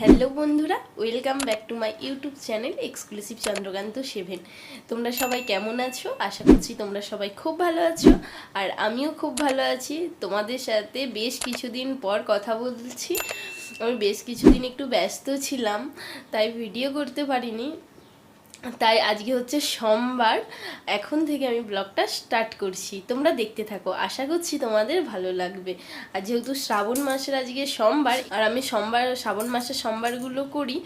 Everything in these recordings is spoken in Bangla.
হ্যালো বন্ধুরা, welcome back to my YouTube channel exclusive Chandrakant seven. তোমরা সবাই কেমন আছো? আশা করছি তোমরা সবাই খুব ভালো আছো, আর আমিও খুব ভালো আছি। তোমাদের সাথে বেশ কিছুদিন পর কথা বলছি। আমি বেশ কিছুদিন একটু ব্যস্ত ছিলাম, তাই ভিডিও করতে পারিনি। তাই আজকে হচ্ছে সোমবার। এখন থেকে আমি ব্লগটা স্টার্ট করছি। তোমরা দেখতে থাকো। আশা করছি তোমাদের ভালো লাগবে। আর যেহেতু শ্রাবণ মাসের আজকে সোমবার, আর আমি সোমবার, শ্রাবণ মাসের সোমবারগুলো করি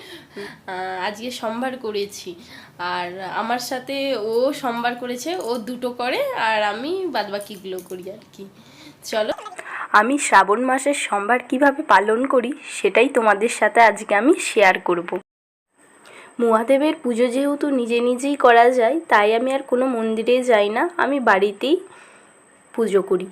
আজকে সোমবার করেছি। আর আমার সাথে ও সোমবার করেছে, ও দুটো করে, আর আমি বাদবাকিগুলো করি আর কি। চলো। আমি শ্রাবণ মাসের সোমবার কীভাবে পালন করি, সেটাই তোমাদের সাথে আজকে আমি শেয়ার করব। মহাদেবের পুজো যেহেতু নিজে নিজেই করা যায়, তাই আমি আর কোনো মন্দিরে যাই না। আমি বাড়িতেই পুজো করি।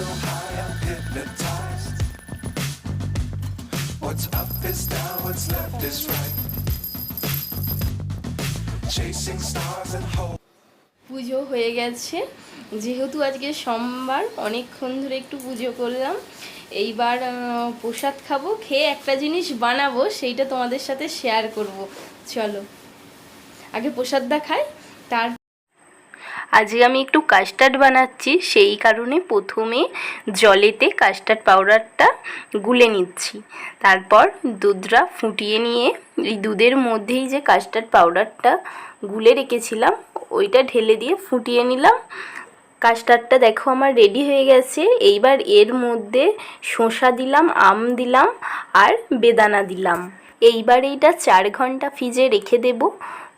So high, I'm hypnotized. What's up is down, what's left is right. Chasing stars and hope. পুজো হয়ে গেছে যেহেতু আজকে সোমবার অনেকক্ষণ ধরে একটু পুজো করলাম এইবার প্রসাদ খাব খেয়ে একটা জিনিস বানাবো সেইটা তোমাদের সাথে শেয়ার করব চলো আগে প্রসাদটা খাই তার আজকে আমি একটু কাস্টার্ড বানাচ্ছি, সেই কারণে প্রথমে জলেতে কাস্টার্ড পাউডারটা গুলে নিচ্ছি। তারপর দুধটা ফুটিয়ে নিয়ে, এই দুধের মধ্যেই যে কাস্টার্ড পাউডারটা গুলে রেখেছিলাম, ওইটা ঢেলে দিয়ে ফুটিয়ে নিলাম। কাস্টার্ডটা দেখো আমার রেডি হয়ে গেছে, এইবার এর মধ্যে শসা দিলাম, আম দিলাম আর বেদানা দিলাম। এইবার এইটা চার ঘণ্টা ফ্রিজে রেখে দেব,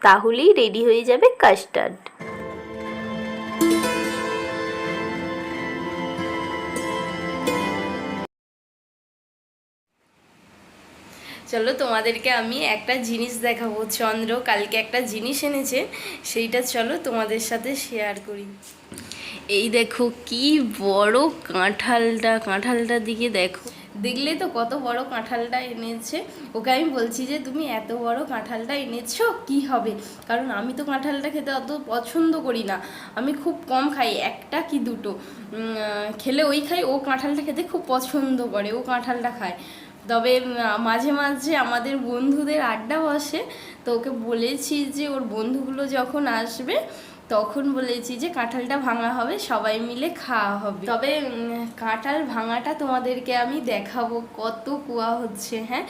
তাহলেই রেডি হয়ে যাবে কাস্টার্ড চলো তোমাদেরকে আমি একটা জিনিস দেখাবো। চন্দ্র কালকে একটা জিনিস এনেছে, সেইটা চলো তোমাদের সাথে শেয়ার করি। এই দেখো কি বড় কাঁঠালটা, কাঁঠালটার দিকে দেখো। দেখলে তো কত বড় কাঁঠালটা এনেছে। ওকে আমি বলছি যে, তুমি এত বড় কাঁঠালটা এনেছো, কি হবে? কারণ আমি তো কাঁঠালটা খেতে অত পছন্দ করি না। আমি খুব কম খাই, একটা কি দুটো? খেলে ওই খাই, ও কাঁঠালটা খেতে খুব পছন্দ করে, ও কাঁঠালটা খায়। তবে মাঝে মাঝে আমাদের বন্ধুদের আড্ডা বসে তো ওকে বলেছি যে, ওর বন্ধুগুলো যখন আসবে তখন বলেছি যে কাঁঠালটা ভাঙা হবে, সবাই মিলে খাওয়া হবে। তবে কাঁঠাল ভাঙাটা তোমাদেরকে আমি দেখাবো, কত কুয়া হচ্ছে হ্যাঁ?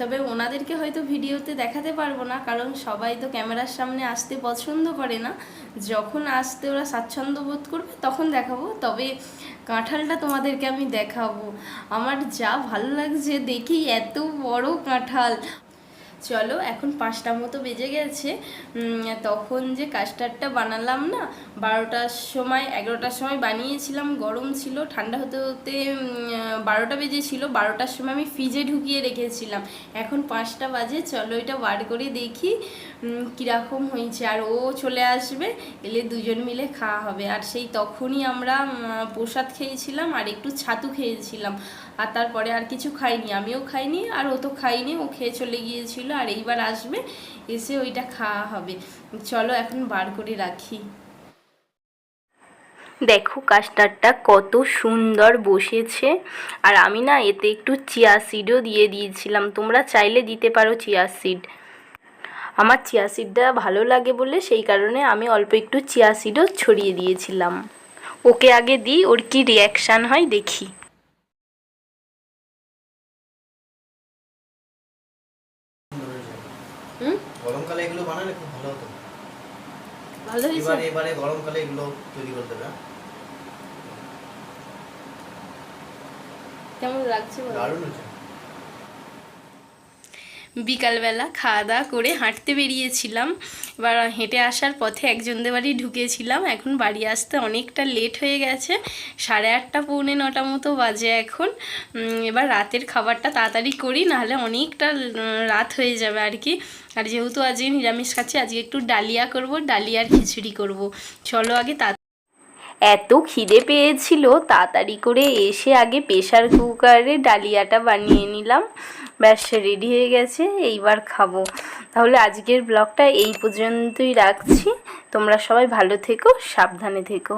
তবে ওনাদেরকে হয়তো ভিডিওতে দেখাতে পারব না, কারণ সবাই তো ক্যামেরার সামনে আসতে পছন্দ করে না। যখন আসতে ওরা স্বাচ্ছন্দ্য বোধ করবে, তখন দেখাবো। তবে, কাঁঠালটা তোমাদেরকে আমি দেখাবো। আমার যা ভালো লাগছে, দেখি এত বড় কাঁঠাল। চলো, এখন পাঁচটা মতো বেজে গেছে। তখন যে কাস্টার্ডটা বানালাম না, বারোটার সময়, এগারোটার সময় বানিয়েছিলাম, গরম ছিল, ঠান্ডা হতে হতে বারোটা বেজেছিল, বারোটার সময় আমি ফ্রিজে ঢুকিয়ে রেখেছিলাম। এখন পাঁচটা বাজে, চলো এটা বার করে দেখি। কীরকম হয়েছে? আর ও চলে আসবে, এলে দুজন মিলে খাওয়া হবে। আর সেই তখনই আমরা প্রসাদ খেয়েছিলাম আর একটু ছাতু খেয়েছিলাম। আর তারপরে আর কিছু খাইনি, আমিও খাইনি আর ও তো খাইনি, ও খেয়ে চলে গিয়েছিল। আর এইবার আসবে, এসে ওইটা খাওয়া হবে। চলো এখন বার করে রাখি। দেখো কাস্টারটা কত সুন্দর বসেছে। আর আমি না এতে একটু চিয়া সিডও দিয়ে দিয়েছিলাম। তোমরা চাইলে দিতে পারো চিয়া সিড আমার চিয়া সিডটা ভালো লাগে বলে সেই কারণে আমি অল্প একটু চিয়া সিডও ছড়িয়ে দিয়েছিলাম। ওকে আগে দিই ওর কি রিয়াকশান হয় দেখি। হুম? গরমকালে এগুলো বানালে খুব ভালো হতো। ভালো হয়েছে? এবারে এবারে গরমকালে এগুলো তৈরি করতে হবে? কেমন লাগছে দারুণ হচ্ছে বিকালবেলা খাওয়া দাওয়া করে হাঁটতে বেরিয়েছিলাম। এবার হেঁটে আসার পথে একজনদের বাড়ি ঢুকেছিলাম। এখন বাড়ি আসতে অনেকটা লেট হয়ে গেছে। সাড়ে আটটা, পৌনে নটা মতো বাজে এখন। এবার রাতের খাবারটা তাড়াতাড়ি করি, নাহলে অনেকটা রাত হয়ে যাবে আর কি। আর যেহেতু আজকে নিরামিষ খাচ্ছি, আজকে একটু ডালিয়া করব, ডালিয়ার খিচুড়ি করব। চলো আগে তা এত খিদে পেয়েছিল, তাড়াতাড়ি করে এসে আগে প্রেশার কুকারে ডালিয়াটা বানিয়ে নিলাম। ব্যাস রেডি হয়ে গেছে, এইবার খাব। তাহলে আজকের ব্লগটা এই পর্যন্তই রাখছি। তোমরা সবাই ভালো থেকো, সাবধানে থেকো।